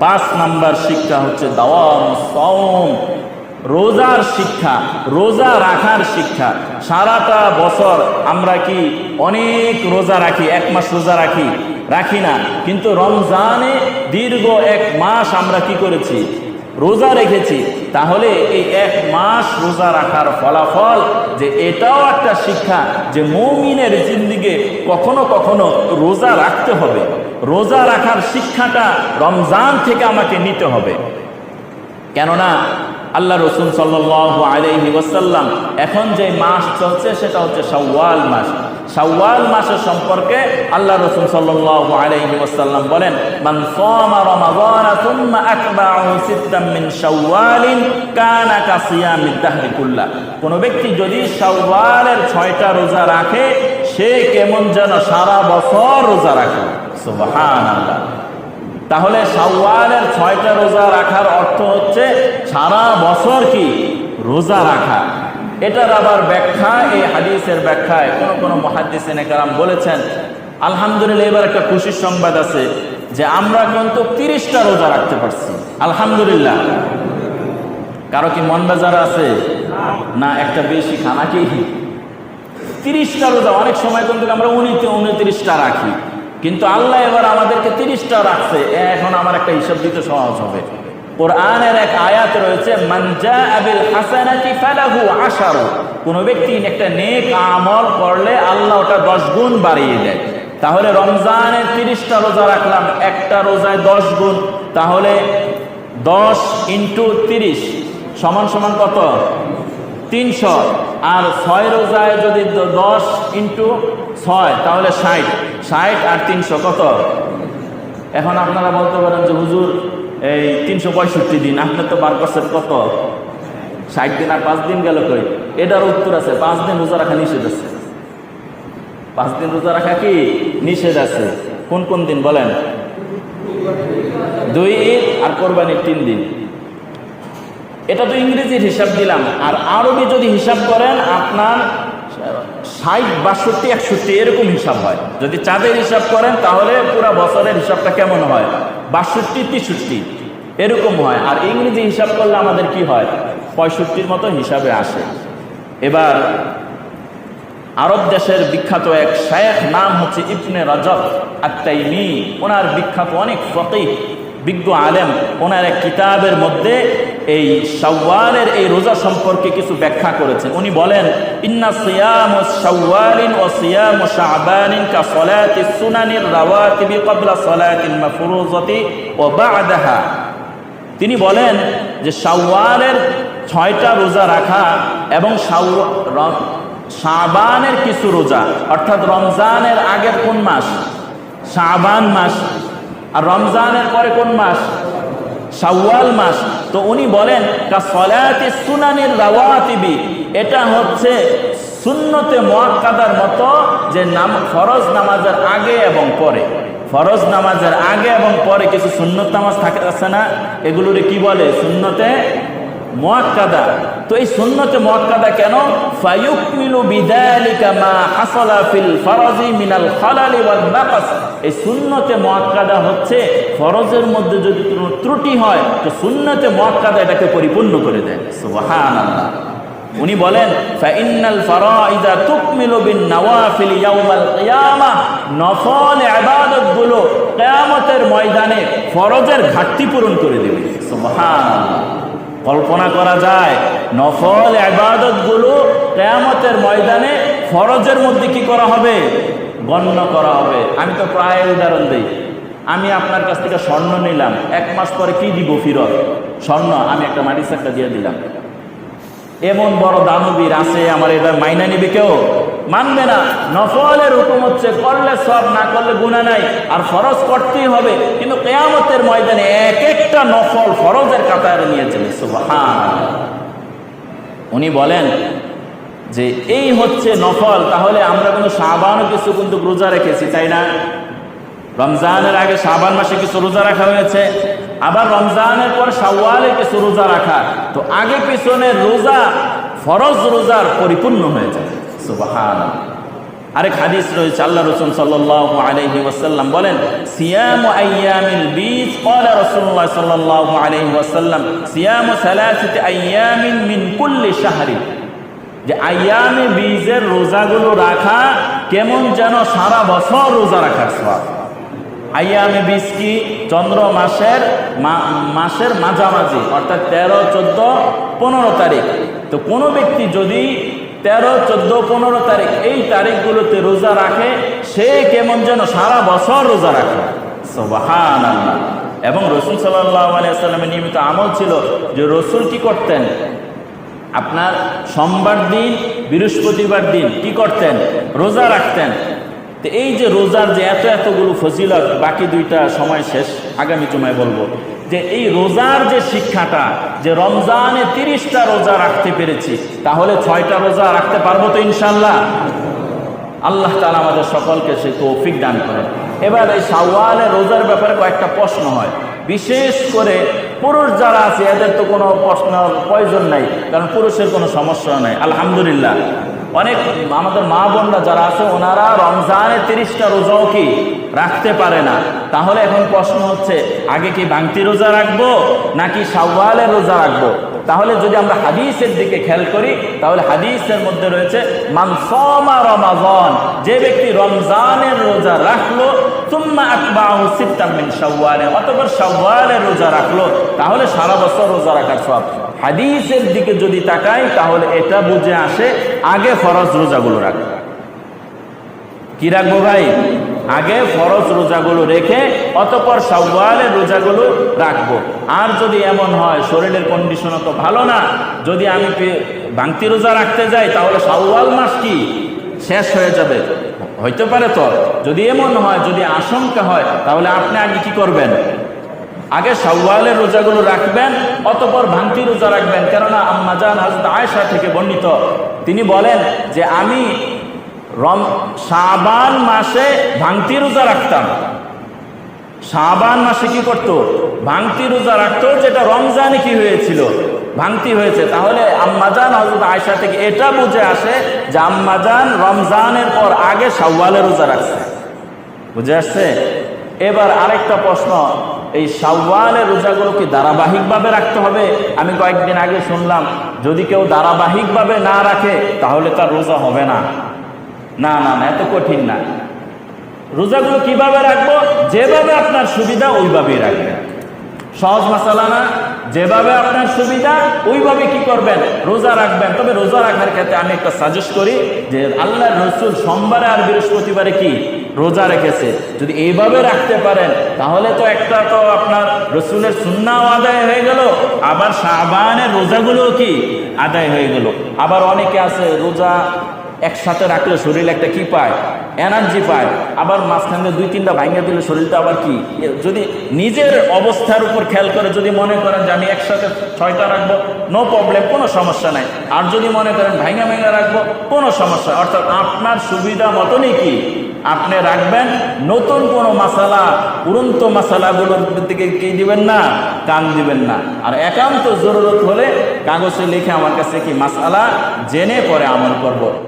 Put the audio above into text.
পাঁচ নাম্বার শিক্ষা হচ্ছে দাওয়াম, সওম। রোজার শিক্ষা, রোজা রাখার শিক্ষা। সারাটা বছর আমরা কি অনেক রোজা রাখি, এক মাস রোজা রাখি? রাখি না। কিন্তু রমজানে দীর্ঘ এক মাস আমরা কি করেছি? রোজা রেখেছি, তাহলে এই এক মাস রোজা রাখার ফলাফল যে এটাও একটা শিক্ষা যে মৌমিনের জিন্দিগে কখনো কখনো রোজা রাখতে হবে। রোজা রাখার শিক্ষাটা রমজান থেকে আমাকে নিতে হবে। কেননা আল্লাহ রসুল সাল্লাহ আলহি এখন যে মাস চলছে, সেটা হচ্ছে শাওয়াল মাস। শাওয়াল মাসের সম্পর্কে আল্লাহ রসুল সাল্লাহ আলহি ওসাল্লাম বলেন, মান সামা রমাদানা সুম্মা আতবাউ সিত্তাম মিন শাওয়ালিন কানা কাসিয়ামিদ দাহরি কুল্লা। কোন ব্যক্তি যদি শাওয়ালের ছয়টা রোজা রাখে, সে কেমন যেন সারা বছর রোজা রাখে। সুবহানাল্লাহ। তাহলে শাওয়ালের ছয়টা রোজা রাখার অর্থ হচ্ছে সারা বছর কি? রোজা রাখা। এটার আবার ব্যাখ্যা, এই হাদিসের ব্যাখ্যায় কোনো কোনো মহাদিসিনে কারাম বলেছেন, আলহামদুলিল্লাহ, এবার একটা খুশির সংবাদ আছে যে আমরা কিন্তু তিরিশটা রোজা রাখতে পারছি। আলহামদুলিল্লাহ। কারও কি মন বাজার আছে? না, একটা বেশি খানা কি তিরিশটা রোজা, অনেক সময় কিন্তু আমরা উনিতে উনত্রিশটা রাখি। কিন্তু আল্লাহ এবার আমাদেরকে তিরিশটা রাখছে, এখন আমার একটা হিসাব দিতে সহজ হবে। কোরআনের এক আয়াত রয়েছে মানজা আবিল হাসানাতি ফালাহু আশারু। কোন ব্যক্তি একটা নেক আমল করলে আল্লাহ ওটা দশ গুণ বাড়িয়ে দেয়। তাহলে রমজানের তিরিশটা রোজা রাখলাম, একটা রোজায় দশ গুণ। তাহলে দশ ইন্টু তিরিশ সমান সমান কত? তিনশো। আর ছয় রোজায় যদি দশ ইন্টু ছয়, তাহলে ষাট। ষাট আর তিনশো কত? এখন আপনারা বলতে পারেন যে, হুজুর এই তিনশো পঁয়ষট্টি দিন আপনি তো বার করছেন কত? ষাট দিন আর পাঁচ দিন গেল কই? এটার উত্তর আছে, পাঁচ দিন রোজা রাখা নিষেধ আছে। পাঁচ দিন রোজা রাখা কি? নিষেধ আছে। কোন কোন দিন বলেন? দুই ঈদ আর কোরবানির তিন দিন। এটা তো ইংরেজির হিসাব দিলাম। আর আরবি যদি হিসাব করেন, আপনার ষাট, বাষট্টি, একষট্টি এরকম হিসাব হয়। যদি চাঁদের হিসাব করেন, তাহলে পুরা বছরের হিসাবটা কেমন হয়? বাষট্টি, তেষট্টি। এরকম হয়। আর ইংরেজি হিসাব করলে আমাদের কি হয়? পঁয়ষট্টির মতো হিসাবে আসে। এবার আরব দেশের বিখ্যাত এক শেখ নাম হচ্ছে ইবনে রজব আত্মাইমি ওনার বিখ্যাত অনেক ফকিহ, বিজ্ঞ আলেম। ওনার এক কিতাবের মধ্যে এই শাওয়ালের এই রোজা সম্পর্কে কিছু ব্যাখ্যা করেছেন। উনি বলেন, ইন্না সিয়াম ও শাওয়ালিন ও সিয়াম ও শাবানিন কা সলাতি সুনানির রাওয়াতিবি ক্বাবলা সলাতিল মাফরুজাতি ও বা'দাহা। তিনি বলেন যে শাওয়ালের ছয়টা রোজা রাখা এবং শাওয়া- র- শাবানের কিছু রোজা, অর্থাৎ রমজানের আগের কোন মাস? শাবান মাস। আর রমজানের পরে কোন মাস? শাওয়াল মাস। তো উনি বলেন সলাতি সুনানির রাওয়াতিবি। এটা হচ্ছে সুন্নতে মোয়াক্কাদার মতো যে নাম, ফরজ নামাজের আগে এবং পরে। ফরজ নামাজের আগে এবং পরে কিছু সুন্নত নামাজ থাকে আছে না? এগুলোরে কি বলে? সুন্নতে মোয়াক্কাদা। তো এই সুন্নতে মোয়াক্কাদা কেন? ফায়ুকমিলু বিদালিকা মা হাসালা ফিল মিনাল খালালি ওয়াল নাকাস। এই সুন্নতে মোয়াক্কাদা হচ্ছে ফরজের মধ্যে যদি কোনো ত্রুটি হয়, তো সুন্নতে মোয়াক্কাদা এটাকে পরিপূর্ণ করে দেয়। সুবহানাল্লাহ। উনি বলেন, ফাইনাল ফারাইদা তুকমিলু বিন নওয়াফিল ইয়াউমাল কিয়ামা। নফল ইবাদতগুলো কিয়ামতের ময়দানে ফরজের ঘাটতি পূরণ করে দেবে। সুবহানাল্লাহ। কল্পনা করা যায়, নফল ইবাদতগুলো কিয়ামতের ময়দানে ফরজের মধ্যে কি করা হবে? গণ্য করা হবে। আমি তো প্রায় উদাহরণ দিই। আমি আপনার কাছ থেকে স্বর্ণ নিলাম। এক মাস পরে কি দিব ফিরত? স্বর্ণ, আমি একটা মাটির চাকটা দিয়ে দিলাম। এমন বড় দানবীর আছে, আমার এটা মাইনা নিবে কেউ? মানবে না। নফলের হুকুম হচ্ছে, করলে সব, না করলে গুণা নাই। আর ফরজ করতেই হবে। কিন্তু কেয়ামতের ময়দানে এক একটা নফল ফরজের কাতারে নিয়েছেন সুবহান উনি বলেন যে, এই হচ্ছে নফল। তাহলে আমরা কিন্তু সাবানও কিছু কিন্তু রোজা রেখেছি, তাই না? রমজানের আগে সাবান মাসে কিছু রোজা রাখা হয়েছে। আবার রমজানের পর শাওয়ালে কিছু রোজা রাখা। তো আগে পিছনে রোজা, ফরজ রোজার পরিপূর্ণ হয়ে যায়। সুবহান আরেক হাদিস রয়েছে, আল্লাহ রসুল ওয়াসাল্লাম বলেন, সিয়াম বীজ ওয়াসাল্লাম, সিয়াম মিন যে বীজের রোজাগুলো রাখা কেমন যেন সারা বছর রোজা রাখার সওয়াব আইয়ামে বীজ কি? চন্দ্র মাসের মাসের মাঝামাঝি, অর্থাৎ তেরো, চোদ্দ, পনেরো তারিখ। তো কোনো ব্যক্তি যদি তেরো, চোদ্দ, পনেরো তারিখ এই তারিখগুলোতে রোজা রাখে, সে কেমন যেন সারা বছর রোজা রাখে। এবং রসুল সাল্লাহ নিয়মিত আমল ছিল যে রসুল কি করতেন? আপনার সোমবার দিন, বৃহস্পতিবার দিন কি করতেন? রোজা রাখতেন। তো এই যে রোজার যে এত এতগুলো ফজিলত, বাকি দুইটা সময় শেষ, আগামী জুমায় বলব। যে এই রোজার যে শিক্ষাটা, যে রমজানে তিরিশটা রোজা রাখতে পেরেছি, তাহলে ছয়টা রোজা রাখতে পারব তো ইনশাল্লাহ আল্লাহ তালা আমাদের সকলকে সে তৌফিক দান করেন। এবার এই সাওয়ালের রোজার ব্যাপারে কয়েকটা প্রশ্ন হয়। বিশেষ করে পুরুষ যারা আছে, এদের তো কোনো প্রশ্ন, প্রয়োজন নাই, কারণ পুরুষের কোনো সমস্যা নাই। আলহামদুলিল্লাহ। অনেক আমাদের মা বোনরা যারা আছে, ওনারা রমজানের তিরিশটা রোজাও কি রাখতে পারে না। তাহলে এখন প্রশ্ন হচ্ছে, আগে কি বাংতি রোজা রাখব নাকি সাওয়ালের রোজা রাখব? তাহলে যদি আমরা হাদিসের দিকে খেয়াল করি, তাহলে হাদিসের মধ্যে রয়েছে মানসমা রমাজন যে ব্যক্তি রমজানের রোজা রাখল তুম্মা শাওয়ালে। অতঃপর শাওয়ালের রোজা রাখল, তাহলে সারা বছর রোজা রাখার সব হাদিসের দিকে যদি তাকাই, তাহলে এটা বুঝে আসে, আগে ফরজ রোজাগুলো রাখবে আগে ফরজ রোজাগুলো রেখে, অতপর রোজাগুলো রাখব। আর যদি এমন হয়, শরীরের কন্ডিশন তো ভালো না, যদি আমি ভাঙতি রোজা রাখতে যাই, তাহলে সাওয়াল মাস কি? শেষ হয়ে যাবে। হইতে পারে তো? যদি এমন হয়, যদি আশঙ্কা হয়, তাহলে আপনি আগে কি করবেন? আগে সাওয়ালের রোজাগুলো রাখবেন, অতপর ভাঙতি রোজা রাখবেন। কেননা আম্মাজান হাজরত আয়েশা থেকে বর্ণিত। তিনি বলেন যে, আমি রম সাবান মাসে ভাঙতি রোজা রাখতাম। শাবান মাসে কি করতো? ভাঙতি রোজা রাখতো যেটা রমজানে কি হয়েছিল? ভাঙতি হয়েছে। তাহলে আম্মাজান হজরত আয়সা থেকে এটা বুঝে আসে যে আম্মাজান রমজানের পর আগে শাওয়ালের রোজা রাখছে। বুঝে আসছে? এবার আরেকটা প্রশ্ন, এই শাওয়ালের রোজাগুলো কি ধারাবাহিকভাবে রাখতে হবে? আমি কয়েকদিন আগে শুনলাম, যদি কেউ ধারাবাহিকভাবে না রাখে, তাহলে তার রোজা হবে না। না না না, এত কঠিন না। রোজাগুলো কীভাবে রাখব? যেভাবে আপনার সুবিধা, ওইভাবেই রাখবেন। সহজ মশালা না? যেভাবে আপনার সুবিধা, ওইভাবে কি করবেন? রোজা রাখবেন। তবে রোজা রাখার ক্ষেত্রে আমি একটা সাজেস্ট করি যে আল্লাহ রসুল সোমবারে আর বৃহস্পতিবারে কি? রোজা রেখেছে। যদি এইভাবে রাখতে পারেন, তাহলে তো একটা তো আপনার রসুলের সুন্নাও আদায় হয়ে গেল, আবার শাহবানের রোজাগুলোও কি? আদায় হয়ে গেল। আবার অনেকে আছে, রোজা একসাথে রাখলে শরীর একটা কি পায়? এনার্জি পায়। আবার মাঝখান দুই তিনটা ভাঙে দিলে শরীরটা আবার কি? যদি নিজের অবস্থার উপর খেয়াল করে যদি মনে করেন যে আমি একসাথে ছয়টা রাখব নো প্রবলেম কোনো সমস্যা নাই। আর যদি মনে করেন ভাঙা ভাঙা রাখব, কোনো সমস্যা অর্থাৎ আপনার সুবিধা মতনই কি? আপনি রাখবেন, নতুন কোনো মশালা, উড়ন্ত মশালাগুলোর দিকে কি দিবেন না? কান দিবেন না। আর একান্ত জরুরত হলে কাগজে লিখে আমার কাছে কি মশালা জেনে পরে আমল করব।